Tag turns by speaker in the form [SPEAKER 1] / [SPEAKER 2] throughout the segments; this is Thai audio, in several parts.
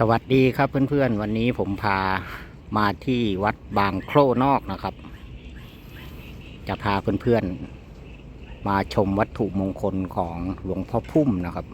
[SPEAKER 1] สวัสดีครับเพื่อนๆ วันนี้ผมพามาที่วัดบางโครนอกนะครับ จะพาเพื่อนๆ มาชมวัตถุมงคลของหลวงพ่อพุ่มนะครับ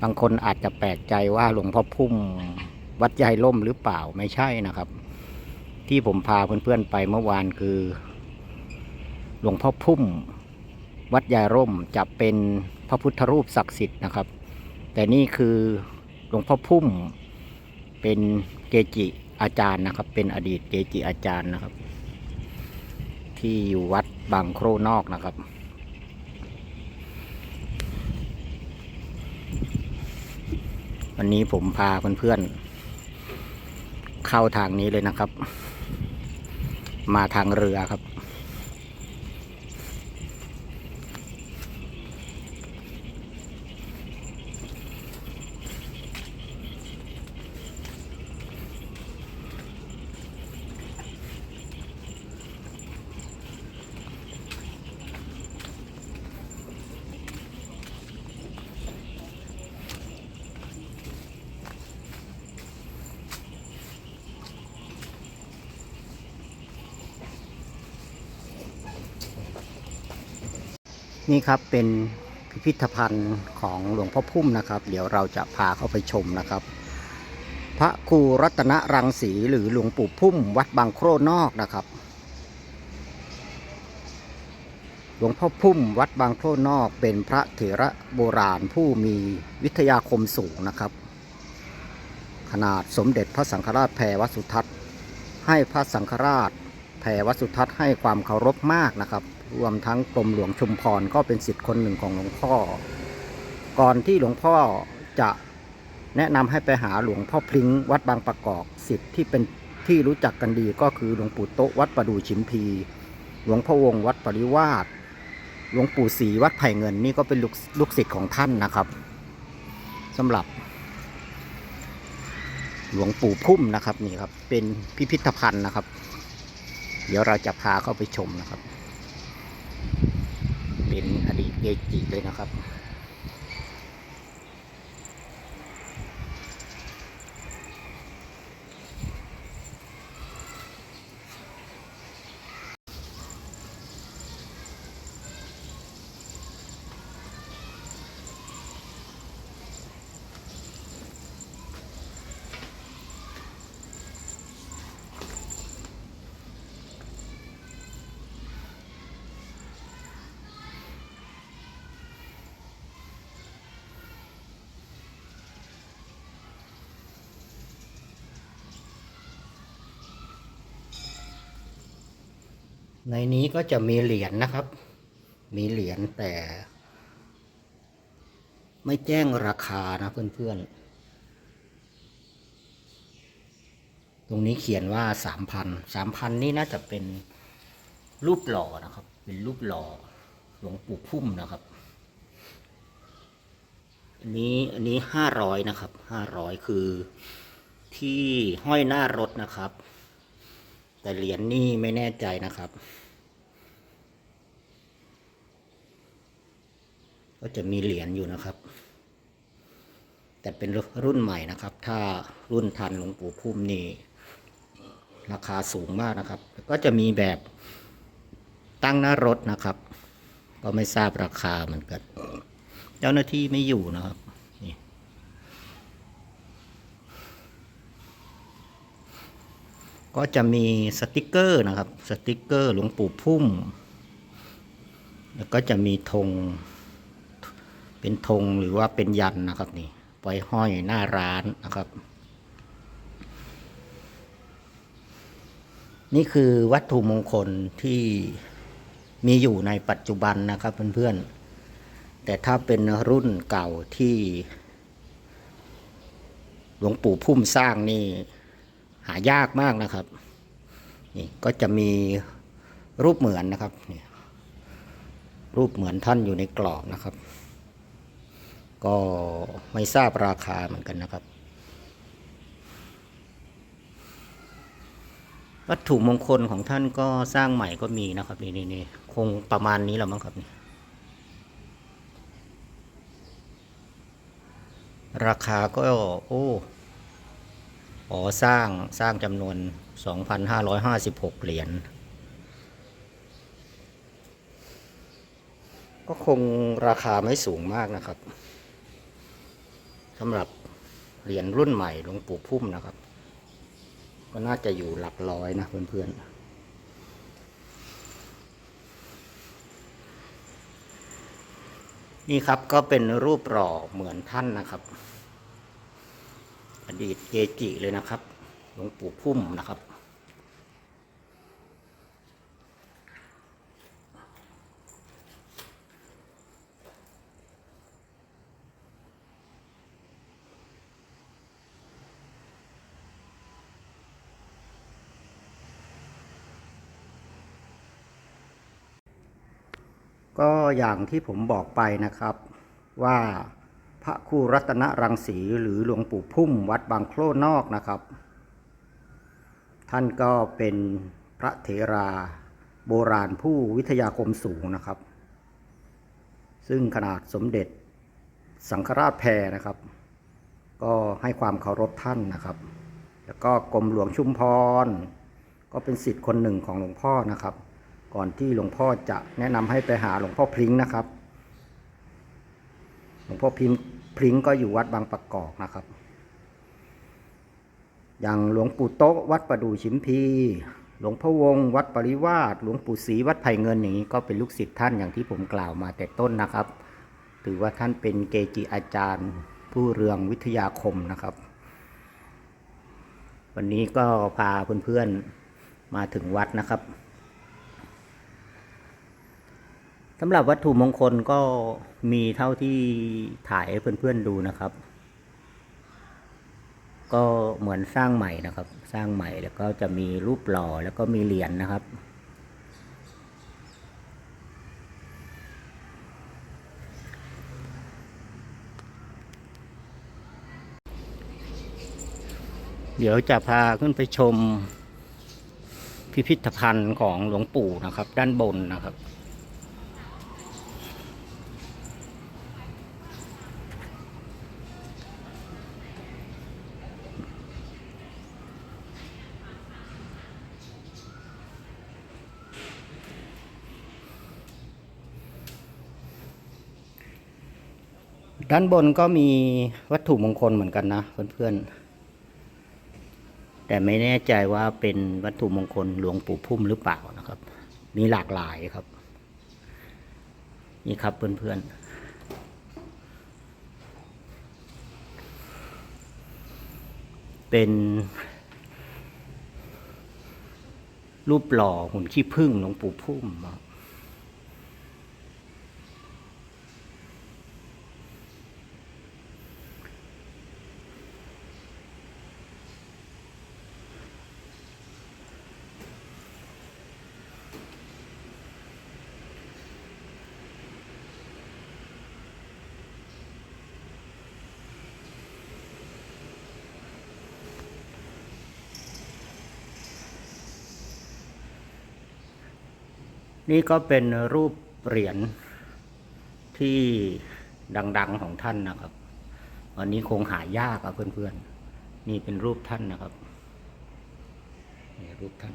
[SPEAKER 1] บางคนอาจจะแปลกใจว่าหลวงพ่อพุ่มวัดใหญ่ล่มหรือเปล่าไม่ใช่นะครับ ที่ผมพาเพื่อนๆไปเมื่อวานคือ หลวงพ่อพุ่ม วัดใหญ่ร่มจะเป็นพระพุทธรูปศักดิ์สิทธิ์นะครับ แต่นี่คือ ลวงพ่อพุ่มเป็นเกจิอาจารย์นะครับ เป็นอดีตเกจิอาจารย์นะครับ ที่อยู่วัดบางโครนอกนะครับ วันนี้ผมพาเพื่อนๆเข้าทางนี้เลยนะครับ มาทางเรือครับ นี่ครับเป็นพิพิธภัณฑ์ของหลวงพ่อพุ่มนะครับ เดี๋ยวเราจะพาเข้าไปชมนะครับ พระครูรัตนรังสีหรือหลวงปู่พุ่ม วัดบางโครนอกนะครับ หลวงพ่อพุ่มวัดบางโครนอก เป็นพระเถระโบราณผู้มีวิทยาคมสูงนะครับ ขนาดสมเด็จพระสังฆราชแพรวสุทัศน์ ให้พระสังฆราชแพรวสุทัศน์ให้ความเคารพมากนะครับ รวมทั้งกรมหลวงชุมพรก็เป็นสิทธิ์คนหนึ่งของหลวงพ่อ ก่อนที่หลวงพ่อจะแนะนำให้ไปหาหลวงพ่อพลิงวัดบางประกอบสิทธิ์ที่เป็นที่รู้จักกันดีก็คือหลวงปู่โตวัดประดูชิมพี หลวงพ่อวงวัดปริวาสหลวงปู่ศรีวัดไผ่เงินนี่ก็เป็นลูกลกศิษย์ของท่านนะครับสำหรับ หลวงปู่พุ่มนะครับนี่ครับเป็นพิพิธภัณฑ์นะครับ เดี๋ยวเราจะพาเข้าไปชมนะครับ เป็นอดีตเยจิเลยนะครับ ในนี้ก็จะมีเหรียญนะครับ มีเหรียญแต่ ไม่แจ้งราคานะเพื่อนๆ ตรงนี้เขียนว่าสามพันสามพันนี่น่าจะเป็นรูปหล่อนะครับ เป็นรูปหล่อหลวงปู่พุ่มนะครับ อันนี้อันนี้ห้าร้อยนะครับห้าร้อยคือที่ห้อยหน้ารถนะครับ แต่เหรียญนี่ไม่แน่ใจนะครับ ก็จะมีเหรียญอยู่นะครับ แต่เป็นรุ่นใหม่นะครับ ถ้ารุ่นทันหลวงปู่พุ่มนี่ราคาสูงมากนะครับ ก็จะมีแบบตั้งหน้ารถนะครับ ก็ไม่ทราบราคาเหมือนกัน เจ้าหน้าที่ไม่อยู่นะครับนี่ ก็จะมีสติกเกอร์นะครับ สติกเกอร์หลวงปู่พุ่ม แล้วก็จะมีธงเป็นธงหรือว่าเป็นยันนะครับนี่ไว้ห้อยหน้าร้านนะครับ นี่คือวัตถุมงคลที่มีอยู่ในปัจจุบันนะครับเพื่อนๆ แต่ถ้าเป็นรุ่นเก่าที่หลวงปู่พุ่มสร้างนี่ หายากมากนะครับ นี่ก็จะมีรูปเหมือนนะครับนี่รูปเหมือนท่านอยู่ในกรอบนะครับ ก็ไม่ทราบราคาเหมือนกันนะครับ วัตถุมงคลของท่านก็สร้างใหม่ก็มีนะครับนี่นี่นี่คงประมาณนี้แหละมั้งครับนี่ราคาก็โอ้ อ๋อสร้างสร้างจำนวน 2,556 เหรียญก็คงราคาไม่สูงมากนะครับสำหรับเหรียญรุ่นใหม่หลวงปู่พุ่มนะครับ ก็น่าจะอยู่หลักร้อยนะเพื่อนๆนี่ครับก็เป็นรูปหล่อเหมือนท่านนะครับ ดีตเกจิเลยนะครับ หลวงปู่พุ่มนะครับ ก็อย่างที่ผมบอกไปนะครับว่า พระครูรัตนรังสีหรือหลวงปู่พุ่มวัดบางโคลนอกนะครับ ท่านก็เป็นพระเถราโบราณผู้วิทยาคมสูงนะครับ ซึ่งขนาดสมเด็จสังฆราชแพรนะครับ ก็ให้ความเคารพท่านนะครับ แล้วก็กรมหลวงชุมพร ก็เป็นสิทธิ์คนหนึ่งของหลวงพ่อนะครับ ก่อนที่หลวงพ่อจะแนะนำให้ไปหาหลวงพ่อพริ้งนะครับหลวงพ่อพิมพ์ พริ้งก็อยู่วัดบางประกอบนะครับ อย่างหลวงปู่โต๊ะวัดประดู่ชิมพี หลวงพ่อวงศ์วัดปริวาสหลวงปู่ศรีวัดไผ่เงินอย่างนี้ก็เป็นลูกศิษย์ท่านอย่างที่ผมกล่าวมาแต่ต้นนะครับ ถือว่าท่านเป็นเกจิอาจารย์ ผู้เรืองวิทยาคมนะครับ วันนี้ก็พาเพื่อนๆมาถึงวัดนะครับ สำหรับวัตถุมงคลก็มีเท่าที่ถ่ายให้เพื่อนๆดูนะครับ ก็เหมือนสร้างใหม่นะครับ สร้างใหม่แล้วก็จะมีรูปหล่อแล้วก็มีเหรียญนะครับเดี๋ยวจะพาขึ้นไปชมพิพิธภัณฑ์ของหลวงปู่นะครับ ด้านบนนะครับ ด้านบนก็มีวัตถุมงคลเหมือนกันนะเพื่อนๆ แต่ไม่แน่ใจว่าเป็นวัตถุมงคลหลวงปู่พุ่มหรือเปล่านะครับ มีหลากหลายครับ นี่ครับเพื่อนๆเป็น รูปหล่อหุ่นขี้ผึ้งหลวงปู่พุ่มครับ นี่ก็เป็นรูปเหรียญที่ดัง ๆของท่านนะครับ วันนี้คงหายากอะเพื่อนๆ นี่เป็นรูปท่านนะครับ นี่รูปท่าน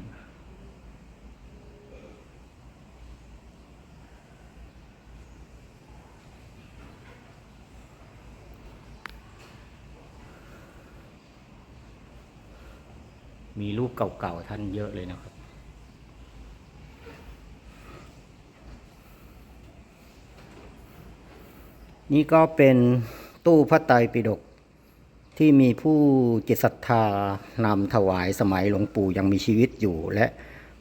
[SPEAKER 1] มีรูปเก่าๆท่านเยอะเลยนะครับ นี่ก็เป็นตู้พระไตรปิฎกที่มีผู้จิตศรัทธานำถวายสมัยหลวงปู่ยังมีชีวิตอยู่ และ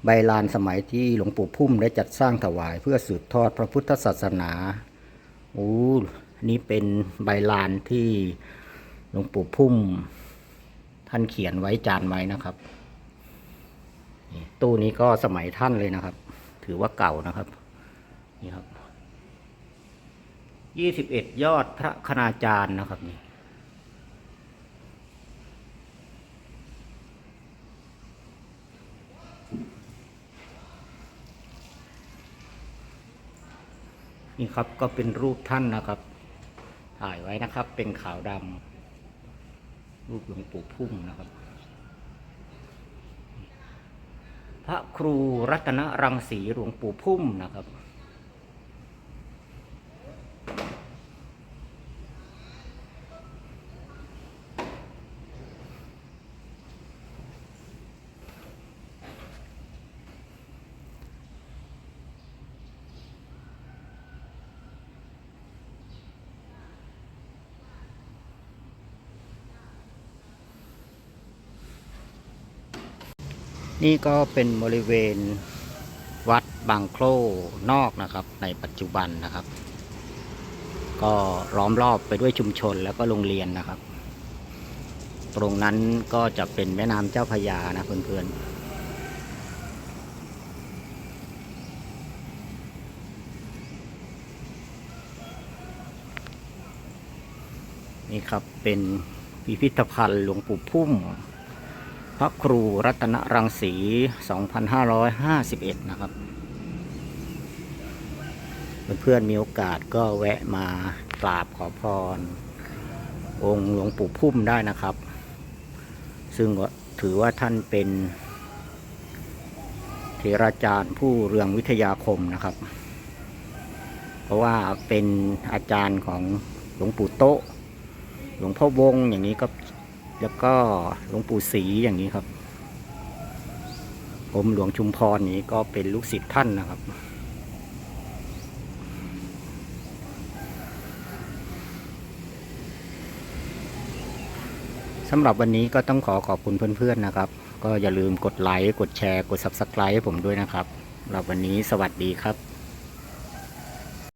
[SPEAKER 1] ใบลานสมัยที่หลวงปู่พุ่มได้จัดสร้างถวายเพื่อสืบทอดพระพุทธศาสนาโอ้นี่เป็นใบลานที่หลวงปู่พุ่ม ท่านเขียนไว้จานไว้นะครับ ตู้นี้ก็สมัยท่านเลยนะครับ ถือว่าเก่านะครับนี่ครับ ยี่สิบเอ็ดยอดพระคณาจารย์นะครับนี่นี่ครับก็เป็นรูปท่านนะครับ ถ่ายไว้นะครับ เป็นขาวดำรูปหลวงปู่พุ่มนะครับ พระครูรัตนรังสีหลวงปู่พุ่มนะครับ นี่ก็เป็นบริเวณวัดบางโคลนอกนะครับ ในปัจจุบันนะครับ ก็ล้อมรอบไปด้วยชุมชนแล้วก็โรงเรียนนะครับ ตรงนั้นก็จะเป็นแม่น้ำเจ้าพยานะเพื่อนๆนี่ครับเป็นพิพิธภัณฑ์หลวงปู่พุ่ม พระครูรัตนรังสี 2551 นะครับ เพื่อนๆมีโอกาสก็แวะมากราบขอพร องค์หลวงปู่พุ่มได้นะครับ ซึ่งถือว่าท่านเป็นเทราจารย์ผู้เรืองวิทยาคมนะครับ เพราะว่าเป็นอาจารย์ของหลวงปู่โตหลวงพ่อวงอย่างนี้ก็ แล้วก็หลวงปู่ศรีอย่างนี้ครับ ผมหลวงชุมพรนี้ก็เป็นลูกศิษย์ท่านนะครับ สำหรับวันนี้ก็ต้องขอขอบคุณเพื่อนๆนะครับ ก็อย่าลืมกดไลค์ กดแชร์ กด Subscribe ให้ผมด้วยนะครับสำหรับวันนี้สวัสดีครับ